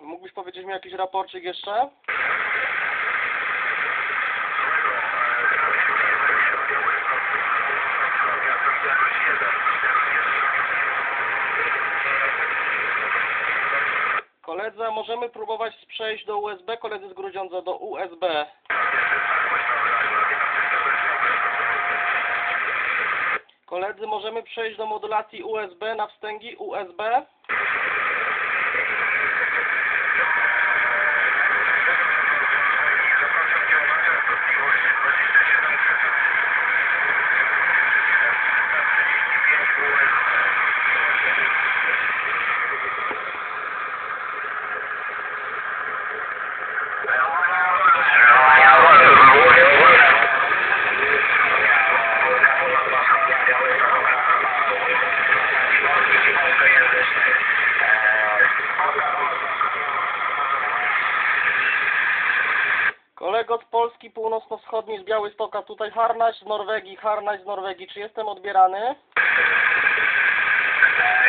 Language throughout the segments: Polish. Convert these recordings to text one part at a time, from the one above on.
Mógłbyś powiedzieć mi jakiś raporcik jeszcze? Koledzy, a możemy próbować przejść do USB? Koledzy z Grudziądza do USB. Koledzy, możemy przejść do modulacji USB na wstęgi USB? Z Polski Północno-Wschodniej z Białystoka, tutaj Harnaś z Norwegii, Harnaś z Norwegii, czy jestem odbierany? E,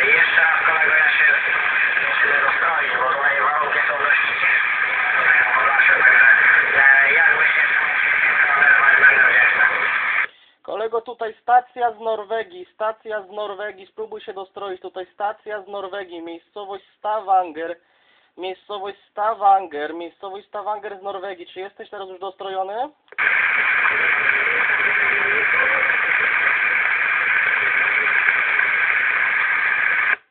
Jeszcze raz kolego, ja się muszę rozstroić, bo tutaj warunki są dość nasze, także e, jakby się odezwać będę wdzięczny. Kolego, tutaj stacja z Norwegii, stacja z Norwegii, spróbuj się dostroić, tutaj stacja z Norwegii, miejscowość Stavanger, miejscowość Stavanger, miejscowość Stavanger z Norwegii, czy jesteś teraz już dostrojony?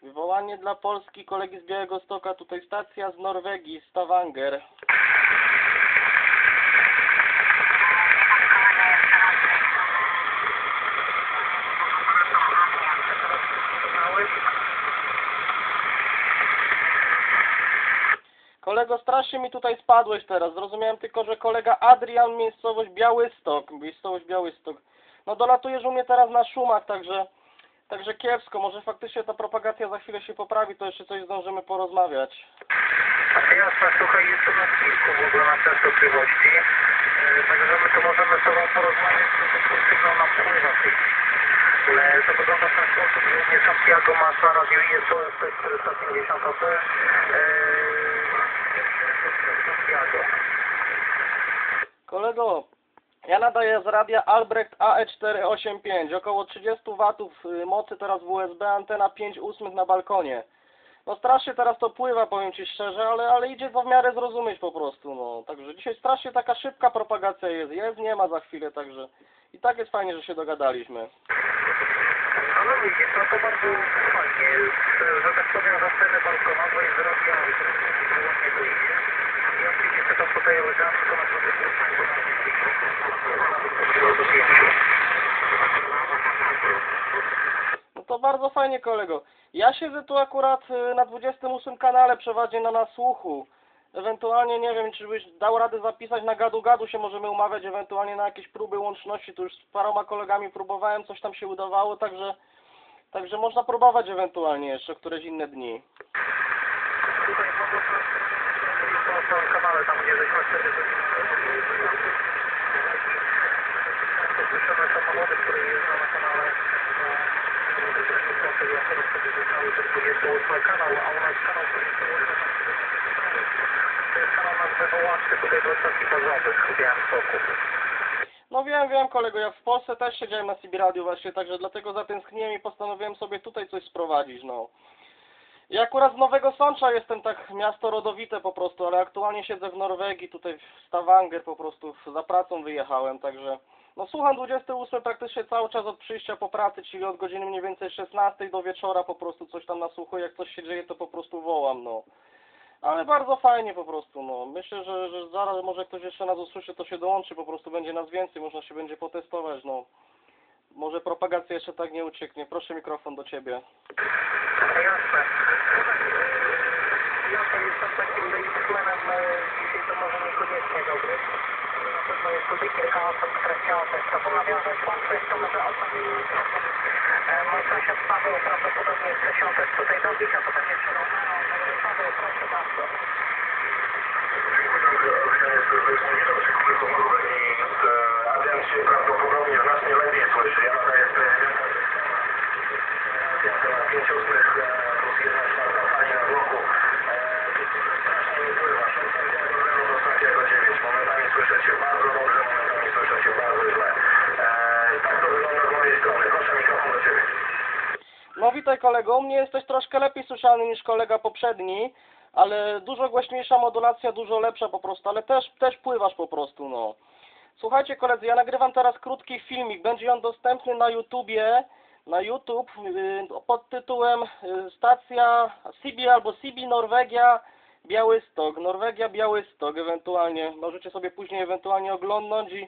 Wywołanie dla Polski, kolegi z Białego Stoka, tutaj stacja z Norwegii, Stavanger. Strasznie mi tutaj spadłeś teraz. Zrozumiałem tylko, że kolega Adrian, miejscowość Białystok, miejscowość Białystok. No dolatujesz u mnie teraz na szumach, także, także kiepsko. Może faktycznie ta propagacja za chwilę się poprawi, to jeszcze coś zdążymy porozmawiać. Jasne, słuchaj, jest u nas kilku w ogóle na częstotliwości, e, także my tu możemy z Tobą porozmawiać, bo to sygnał nam wpływa w tej chwili. E, To wygląda w ten sposób, że Santiago masz na radiu ISO SP450 OP, e, Santiago. Kolego, ja nadaję z radia Albrecht AE485, około 30 watów y, mocy teraz w USB, antena 5 ósmych na balkonie. No strasznie teraz to pływa, powiem Ci szczerze, ale, ale idzie to w miarę zrozumieć po prostu, no. Także dzisiaj strasznie taka szybka propagacja jest, jest, nie ma za chwilę, także i tak jest fajnie, że się dogadaliśmy. No widzisz, no to bardzo fajnie, że tak powiem, za scenę balkonowej z radia ładnie to idzie. Ja oczywiście tam tutaj elegancko na sobie No to bardzo fajnie, kolego. Ja siedzę tu akurat y, na 28 kanale, przeważnie na nasłuchu. Ewentualnie, nie wiem, czy byś dał radę zapisać na gadu-gadu, się możemy umawiać, ewentualnie na jakieś próby łączności. Tu już z paroma kolegami próbowałem, coś tam się udawało, także, także można próbować ewentualnie jeszcze któreś inne dni. Tutaj kanale, tam wtedy samochody, które jeżdżą na kanale to 28 kanał, a u nas kanał 28 to jest kanał. No wiem, wiem kolego, ja w Polsce też siedziałem na CB Radio właśnie, także dlatego zatęskniłem i postanowiłem sobie tutaj coś sprowadzić, no. Ja akurat z Nowego Sącza jestem tak miasto rodowite po prostu, ale aktualnie siedzę w Norwegii, tutaj w Stavanger po prostu za pracą wyjechałem, także no słucham 28 praktycznie cały czas od przyjścia po pracy, czyli od godziny mniej więcej 16 do wieczora po prostu coś tam nasłuchuję, jak coś się dzieje to po prostu wołam, no. Ale bardzo fajnie po prostu, no. Myślę, że, że zaraz może ktoś jeszcze nas usłyszy, to się dołączy, po prostu będzie nas więcej, można się będzie potestować, no. Może propagacja jeszcze tak nie ucieknie. Proszę mikrofon do Ciebie z takim basemanem e, dzisiaj to może niekoniecznie dobry. Na pewno jest tutaj kilka osób, które chciało też to ponawiązać łącze i to może o e, mój sąsiad Paweł prawdopodobnie chce się też tutaj dobić, a potem jeszcze Romeo. Paweł, proszę bardzo. Adrian się prawdopodobnie znacznie lepiej słyszy. Ja nadaję z 5-8 No witaj kolego, u mnie jesteś troszkę lepiej słyszalny niż kolega poprzedni, ale dużo głośniejsza modulacja, dużo lepsza po prostu, ale też, też pływasz po prostu, no. Słuchajcie koledzy, ja nagrywam teraz krótki filmik, będzie on dostępny na YouTubie, na YouTube yy, pod tytułem yy, stacja CB albo CB Norwegia Białystok, Norwegia Białystok ewentualnie, możecie sobie później ewentualnie oglądnąć i,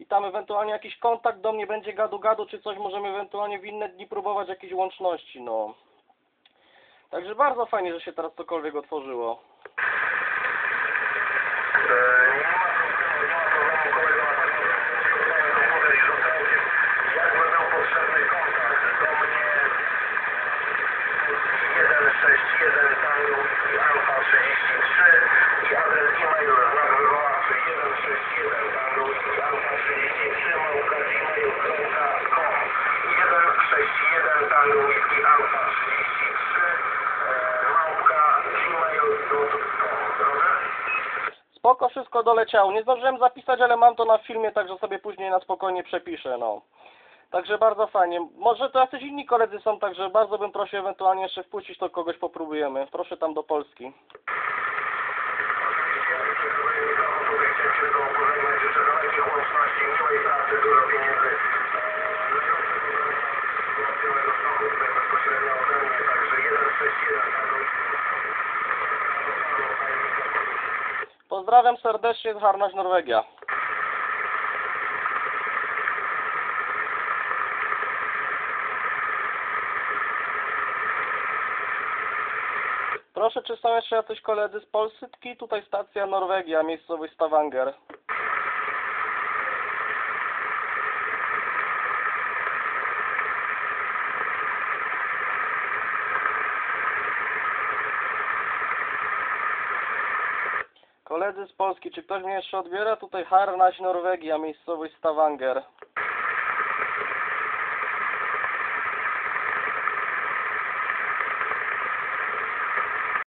i tam ewentualnie jakiś kontakt do mnie będzie gadu gadu czy coś, możemy ewentualnie w inne dni próbować jakieś łączności, no. Także bardzo fajnie, że się teraz cokolwiek otworzyło. E, Nie ma problemu, nie ma problemu, kolego, na pewno będzie komputer i rzucajcie. Jakby był potrzebny kontakt do mnie 161 Tango i Alfa 33 i adres e-mail znak wywoławczy 161 Tango i Alfa 33 małka gmail.com 161 Tango i Alfa 33 e, małka gmail.com Dobrze? Spoko, wszystko doleciało. Nie zdążyłem zapisać, ale mam to na filmie, także sobie później na spokojnie przepiszę, no. Także bardzo fajnie. Może to jacyś inni koledzy są, także bardzo bym prosił ewentualnie jeszcze wpuścić, to kogoś popróbujemy. Proszę tam do Polski. Oczywiście, ja życzę kolejny mikrofon, tutaj chciałem się z Tobą pożegnać, życzę dalekich łączności, miłej pracy, dużo pieniędzy. Załatwionego stoku tutaj bezpośrednio ode mnie, także 161 Pozdrawiam serdecznie Harnaś, Norwegia. Proszę, czy są jeszcze jacyś koledzy z Polsytki? Tutaj stacja Norwegia, miejscowość Stavanger. Koledzy z Polski, czy ktoś mnie jeszcze odbiera? Tutaj Harnaś, Norwegia, miejscowość Stavanger.